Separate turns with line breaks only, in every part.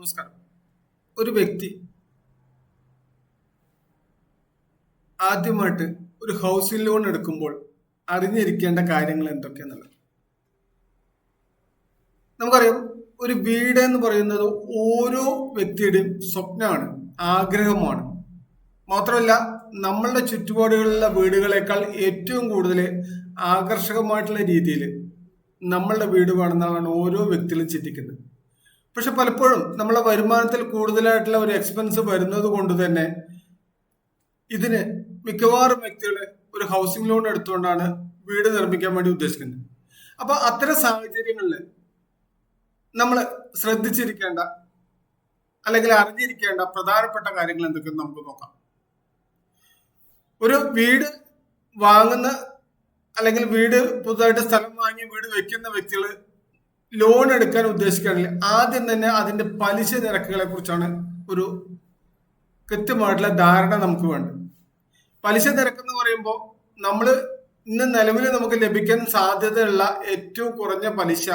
നമസ്കാരം. ഒരു വ്യക്തി ആദ്യമായിട്ട് ഒരു ഹൗസിംഗ് ലോൺ എടുക്കുമ്പോൾ അറിഞ്ഞിരിക്കേണ്ട കാര്യങ്ങൾ എന്തൊക്കെയാണെന്നുള്ളത് നമുക്കറിയാം ഒരു വീട് എന്ന് പറയുന്നത് ഓരോ വ്യക്തിയുടെയും സ്വപ്നമാണ് ആഗ്രഹമാണ്. മാത്രമല്ല നമ്മളുടെ ചുറ്റുപാടുകളിലുള്ള വീടുകളെക്കാൾ ഏറ്റവും കൂടുതൽ ആകർഷകമായിട്ടുള്ള രീതിയിൽ നമ്മളുടെ വീട് വേണമെന്നാണ് ഓരോ വ്യക്തികളും ചിന്തിക്കുന്നത്. പക്ഷെ പലപ്പോഴും നമ്മളെ വരുമാനത്തിൽ കൂടുതലായിട്ടുള്ള ഒരു എക്സ്പെൻസ് വരുന്നത് കൊണ്ട് തന്നെ ഇതിന് മിക്കവാറും വ്യക്തികൾ ഒരു ഹൗസിംഗ് ലോൺ എടുത്തുകൊണ്ടാണ് വീട് നിർമ്മിക്കാൻ വേണ്ടി ഉദ്ദേശിക്കുന്നത്. അപ്പൊ അത്തരം സാഹചര്യങ്ങളിൽ നമ്മൾ ശ്രദ്ധിച്ചിരിക്കേണ്ട അല്ലെങ്കിൽ അറിഞ്ഞിരിക്കേണ്ട പ്രധാനപ്പെട്ട കാര്യങ്ങൾ എന്തൊക്കെയെന്ന് നമുക്ക് നോക്കാം. ഒരു വീട് വാങ്ങുന്ന അല്ലെങ്കിൽ വീട് പുതുതായിട്ട് സ്ഥലം വാങ്ങി വീട് വെക്കുന്ന വ്യക്തികൾ ലോൺ എടുക്കാൻ ഉദ്ദേശിക്കുകയാണെങ്കിൽ ആദ്യം തന്നെ അതിന്റെ പലിശ നിരക്കുകളെ കുറിച്ചാണ് ഒരു കൃത്യമായിട്ടുള്ള ധാരണ നമുക്ക് വേണ്ടത്. പലിശ നിരക്ക് എന്ന് പറയുമ്പോൾ നമ്മൾ ഇന്ന് നിലവിൽ നമുക്ക് ലഭിക്കാൻ സാധ്യതയുള്ള ഏറ്റവും കുറഞ്ഞ പലിശ.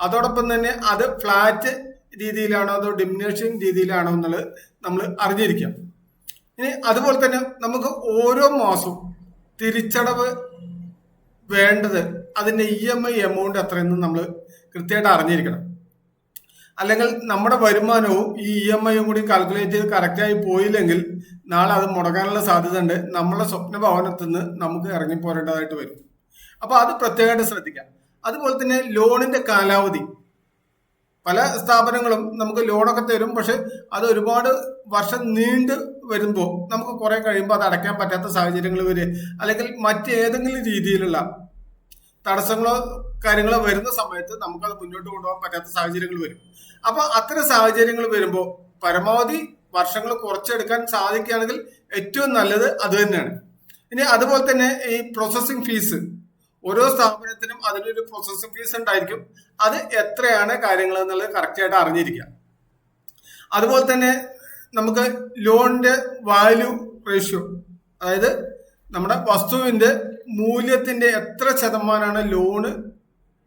അതോടൊപ്പം തന്നെ അത് ഫ്ലാറ്റ് രീതിയിലാണോ അതോ ഡിമിനേഷൻ രീതിയിലാണോ എന്നുള്ളത് നമ്മൾ അറിഞ്ഞിരിക്കാം. ഇനി അതുപോലെ തന്നെ നമുക്ക് ഓരോ മാസവും തിരിച്ചടവ് വേണ്ടത് അതിന്റെ ഇ എം ഐ എമൗണ്ട് എത്രയെന്ന് നമ്മൾ കൃത്യമായിട്ട് അറിഞ്ഞിരിക്കണം. അല്ലെങ്കിൽ നമ്മുടെ വരുമാനവും ഈ ഇ എം ഐയും കൂടി കാൽക്കുലേറ്റ് ചെയ്ത് കറക്റ്റായി പോയില്ലെങ്കിൽ നാളെ അത് മുടങ്ങാനുള്ള സാധ്യത ഉണ്ട് നമ്മളെ സ്വപ്ന ഭവനത്തിൽ നിന്ന് നമുക്ക് ഇറങ്ങിപ്പോരേണ്ടതായിട്ട് വരും. അപ്പോൾ അത് പ്രത്യേകമായിട്ട് ശ്രദ്ധിക്കാം. അതുപോലെ തന്നെ ലോണിന്റെ കാലാവധി. പല സ്ഥാപനങ്ങളും നമുക്ക് ലോണൊക്കെ തരും പക്ഷെ അത് ഒരുപാട് വർഷം നീണ്ട് വരുമ്പോൾ നമുക്ക് കുറെ കഴിയുമ്പോൾ അത് അടയ്ക്കാൻ പറ്റാത്ത സാഹചര്യങ്ങൾ വരെ അല്ലെങ്കിൽ മറ്റേതെങ്കിലും രീതിയിലുള്ള തടസ്സങ്ങളോ കാര്യങ്ങളോ വരുന്ന സമയത്ത് നമുക്കത് മുന്നോട്ട് കൊണ്ടുപോകാൻ പറ്റാത്ത സാഹചര്യങ്ങൾ വരും. അപ്പൊ അത്തരം സാഹചര്യങ്ങൾ വരുമ്പോൾ പരമാവധി വർഷങ്ങൾ കുറച്ചെടുക്കാൻ സാധിക്കുകയാണെങ്കിൽ ഏറ്റവും നല്ലത് അത് തന്നെയാണ്. ഇനി അതുപോലെ തന്നെ ഈ പ്രോസസ്സിംഗ് ഫീസ് ഓരോ സ്ഥാപനത്തിനും അതിനൊരു പ്രോസസ്സിംഗ് ഫീസ് ഉണ്ടായിരിക്കും. അത് എത്രയാണ് കാര്യങ്ങൾ എന്നുള്ളത് കറക്റ്റ് ആയിട്ട് അറിഞ്ഞിരിക്കുക. അതുപോലെ തന്നെ നമുക്ക് ലോണിന്റെ വാല്യൂ റേഷ്യോ അതായത് നമ്മുടെ വസ്തുവിന്റെ മൂല്യത്തിന്റെ എത്ര ശതമാനമാണ് ലോണ്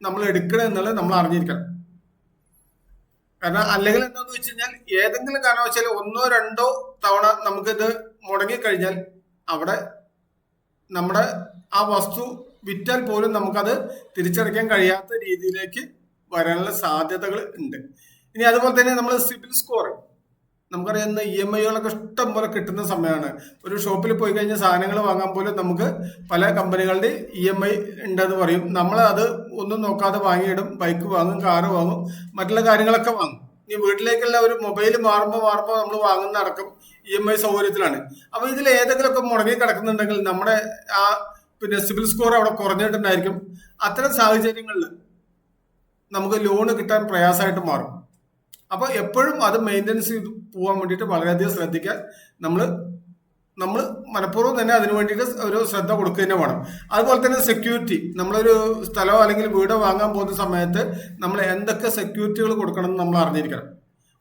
നമ്മൾ എടുക്കണം എന്നുള്ളത് നമ്മൾ അറിഞ്ഞിരിക്കണം. കാരണം അല്ലെങ്കിൽ എന്താന്ന് വെച്ച് കഴിഞ്ഞാൽ ഏതെങ്കിലും കാരണവശാൽ ഒന്നോ രണ്ടോ തവണ നമുക്കിത് മുടങ്ങിക്കഴിഞ്ഞാൽ അവിടെ നമ്മുടെ ആ വസ്തു വിറ്റാൽ പോലും നമുക്കത് തിരിച്ചടയ്ക്കാൻ കഴിയാത്ത രീതിയിലേക്ക് വരാനുള്ള സാധ്യതകൾ ഉണ്ട്. ഇനി അതുപോലെ തന്നെ നമ്മൾ സിബിൽ സ്കോർ നമുക്കറിയാം ഇ എം ഐകളൊക്കെ ഇഷ്ടം പോലെ കിട്ടുന്ന സമയമാണ്. ഒരു ഷോപ്പിൽ പോയി കഴിഞ്ഞ സാധനങ്ങൾ വാങ്ങാൻ പോലും നമുക്ക് പല കമ്പനികളുടെ ഇ എം ഐ ഉണ്ടെന്ന് പറയും. നമ്മൾ അത് ഒന്നും നോക്കാതെ വാങ്ങിയിടും. ബൈക്ക് വാങ്ങും കാറ് വാങ്ങും മറ്റുള്ള കാര്യങ്ങളൊക്കെ വാങ്ങും. ഇനി വീട്ടിലേക്കുള്ള ഒരു മൊബൈൽ മാറുമ്പോൾ മാറുമ്പോൾ നമ്മൾ വാങ്ങുന്ന അടക്കം ഇ എം ഐ സൗകര്യത്തിലാണ്. അപ്പൊ ഇതിൽ ഏതെങ്കിലുമൊക്കെ മുടങ്ങി കിടക്കുന്നുണ്ടെങ്കിൽ നമ്മുടെ ആ പിന്നെ സിവിൽ സ്കോർ അവിടെ കുറഞ്ഞിട്ടുണ്ടായിരിക്കും. അത്തരം സാഹചര്യങ്ങളിൽ നമുക്ക് ലോണ് കിട്ടാൻ പ്രയാസമായിട്ട് മാറും. അപ്പൊ എപ്പോഴും അത് മെയിന്റെനൻസ് ചെയ്ത് പോകാൻ വേണ്ടിയിട്ട് വളരെയധികം ശ്രദ്ധിക്കാൻ നമ്മൾ നമ്മൾ മനഃപൂർവം തന്നെ അതിന് വേണ്ടിയിട്ട് ഒരു ശ്രദ്ധ കൊടുക്കുക തന്നെ വേണം. അതുപോലെ തന്നെ സെക്യൂരിറ്റി നമ്മളൊരു സ്ഥലമോ അല്ലെങ്കിൽ വീടോ വാങ്ങാൻ പോകുന്ന സമയത്ത് നമ്മൾ എന്തൊക്കെ സെക്യൂരിറ്റികൾ കൊടുക്കണം എന്ന് നമ്മൾ അറിഞ്ഞിരിക്കണം.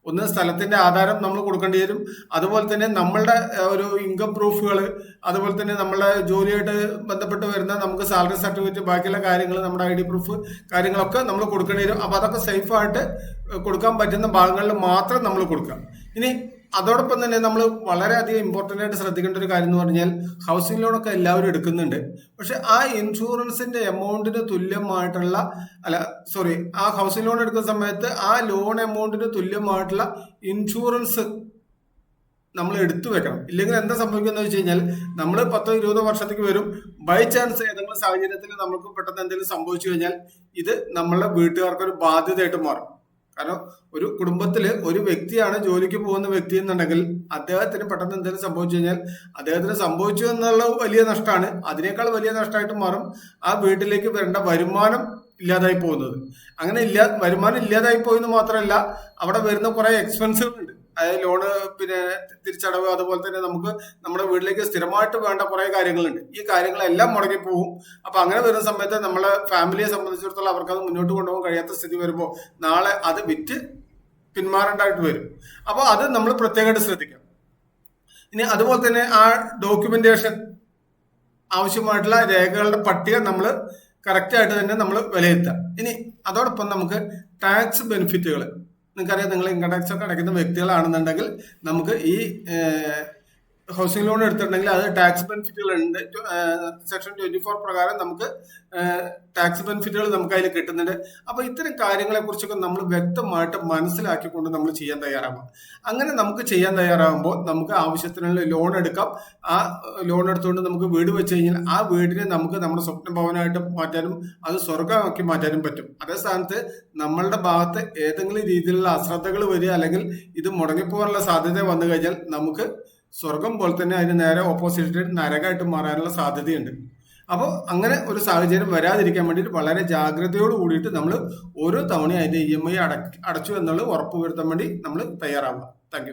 ഒന്ന് സ്ഥലത്തിന്റെ ആധാരം നമ്മൾ കൊടുക്കേണ്ടി വരും. അതുപോലെ തന്നെ നമ്മളുടെ ഒരു ഇൻകം പ്രൂഫുകൾ അതുപോലെ തന്നെ നമ്മളെ ജോലിയായിട്ട് ബന്ധപ്പെട്ട് വരുന്ന നമുക്ക് സാലറി സർട്ടിഫിക്കറ്റ് ബാക്കിയുള്ള കാര്യങ്ങൾ നമ്മുടെ ഐ ഡി പ്രൂഫ് കാര്യങ്ങളൊക്കെ നമ്മൾ കൊടുക്കേണ്ടി വരും. അപ്പൊ അതൊക്കെ സേഫായിട്ട് കൊടുക്കാൻ പറ്റുന്ന ഭാഗങ്ങളിൽ മാത്രം നമ്മൾ കൊടുക്കാം ഇനി അതോടൊപ്പം തന്നെ നമ്മൾ വളരെയധികം ഇമ്പോർട്ടന്റ് ആയിട്ട് ശ്രദ്ധിക്കേണ്ട ഒരു കാര്യം എന്ന് പറഞ്ഞാൽ ഹൗസിംഗ് ലോണൊക്കെ എല്ലാവരും എടുക്കുന്നുണ്ട്. പക്ഷെ ആ ഇൻഷുറൻസിന്റെ എമൗണ്ടിന് തുല്യമായിട്ടുള്ള അല്ല സോറി ആ ഹൗസിംഗ് ലോൺ എടുക്കുന്ന സമയത്ത് ആ ലോൺ എമൗണ്ടിന് തുല്യമായിട്ടുള്ള ഇൻഷുറൻസ് നമ്മൾ എടുത്തു വെക്കണം. ഇല്ലെങ്കിൽ എന്താ സംഭവിക്കുന്നത് വെച്ച് കഴിഞ്ഞാൽ നമ്മൾ പത്തോ ഇരുപതോ വർഷത്തേക്ക് വരും. ബൈ ചാൻസ് ഏതെങ്കിലും സാഹചര്യത്തിൽ നമുക്ക് പെട്ടെന്ന് എന്തെങ്കിലും സംഭവിച്ചു കഴിഞ്ഞാൽ ഇത് നമ്മളുടെ വീട്ടുകാർക്ക് ഒരു ബാധ്യതയായിട്ട് മാറും. കാരണം ഒരു കുടുംബത്തിൽ ഒരു വ്യക്തിയാണ് ജോലിക്ക് പോകുന്ന വ്യക്തി എന്നുണ്ടെങ്കിൽ അദ്ദേഹത്തിന് പെട്ടെന്ന് എന്തെങ്കിലും സംഭവിച്ചു കഴിഞ്ഞാൽ അദ്ദേഹത്തിന് സംഭവിച്ചു എന്നുള്ള വലിയ നഷ്ടമാണ്. അതിനേക്കാൾ വലിയ നഷ്ടമായിട്ട് മാറും ആ വീട്ടിലേക്ക് വരേണ്ട വരുമാനം ഇല്ലാതായി പോകുന്നത്. അങ്ങനെ ഇല്ലാ വരുമാനം ഇല്ലാതായി പോയെന്ന് മാത്രമല്ല അവിടെ വരുന്ന കുറെ എക്സ്പെൻസുകളുണ്ട് അതായത് ലോണ് പിന്നെ തിരിച്ചടവ് അതുപോലെ തന്നെ നമുക്ക് നമ്മുടെ വീട്ടിലേക്ക് സ്ഥിരമായിട്ട് വേണ്ട കുറെ കാര്യങ്ങളുണ്ട്. ഈ കാര്യങ്ങളെല്ലാം മുടങ്ങി പോകും. അപ്പൊ അങ്ങനെ വരുന്ന സമയത്ത് നമ്മളെ ഫാമിലിയെ സംബന്ധിച്ചിടത്തോളം അവർക്ക് അത് മുന്നോട്ട് കൊണ്ടുപോകാൻ കഴിയാത്ത സ്ഥിതി വരുമ്പോൾ നാളെ അത് വിറ്റ് പിന്മാറേണ്ടതായിട്ട് വരും. അപ്പോൾ അത് നമ്മൾ പ്രത്യേകമായിട്ട് ശ്രദ്ധിക്കാം ഇനി അതുപോലെ തന്നെ ആ ഡോക്യുമെന്റേഷൻ ആവശ്യമായിട്ടുള്ള രേഖകളുടെ പട്ടിക നമ്മൾ കറക്റ്റായിട്ട് തന്നെ നമ്മൾ വിലയിരുത്താം ഇനി അതോടൊപ്പം നമുക്ക് ടാക്സ് ബെനിഫിറ്റുകൾ നിങ്ങൾക്കറിയാം നിങ്ങൾ ഇൻകം ടാക്സ് ഒക്കെ അടയ്ക്കുന്ന വ്യക്തികളാണെന്നുണ്ടെങ്കിൽ നമുക്ക് ഈ ഹൗസിംഗ് ലോൺ എടുത്തിട്ടുണ്ടെങ്കിൽ അത് ടാക്സ് ബെനിഫിറ്റുകൾ ഉണ്ട്. സെക്ഷൻ ട്വന്റി ഫോർ പ്രകാരം നമുക്ക് ടാക്സ് ബെനിഫിറ്റുകൾ നമുക്ക് അതിൽ കിട്ടുന്നുണ്ട്. അപ്പൊ ഇത്തരം കാര്യങ്ങളെ കുറിച്ചൊക്കെ നമ്മൾ വ്യക്തമായിട്ട് മനസ്സിലാക്കിക്കൊണ്ട് നമ്മൾ ചെയ്യാൻ തയ്യാറാവാം. അങ്ങനെ നമുക്ക് ചെയ്യാൻ തയ്യാറാകുമ്പോൾ നമുക്ക് ആവശ്യത്തിനുള്ള ലോൺ എടുക്കാം. ആ ലോൺ എടുത്തുകൊണ്ട് നമുക്ക് വീട് വെച്ച് കഴിഞ്ഞാൽ ആ വീടിനെ നമുക്ക് നമ്മുടെ സ്വപ്ന ഭവനമായിട്ട് മാറ്റാനും അത് സ്വർഗമാക്കി മാറ്റാനും പറ്റും. അതേ സ്ഥാനത്ത് നമ്മളുടെ ഭാഗത്ത് ഏതെങ്കിലും രീതിയിലുള്ള അശ്രദ്ധകൾ വരിക അല്ലെങ്കിൽ ഇത് മുടങ്ങിപ്പോകാനുള്ള സാധ്യത വന്നു കഴിഞ്ഞാൽ നമുക്ക് സ്വർഗം പോലെ തന്നെ അതിന് നേരെ ഓപ്പോസിറ്റ് നരകമായിട്ട് മാറാനുള്ള സാധ്യതയുണ്ട്. അപ്പോൾ അങ്ങനെ ഒരു സാഹചര്യം വരാതിരിക്കാൻ വേണ്ടിയിട്ട് വളരെ ജാഗ്രതയോട് കൂടിയിട്ട് നമ്മൾ ഓരോ തവണയും അതിന്റെ ഇ എം ഐ അടച്ചു എന്നുള്ളത് ഉറപ്പ് വരുത്താൻ വേണ്ടി നമ്മൾ തയ്യാറാവുക. താങ്ക്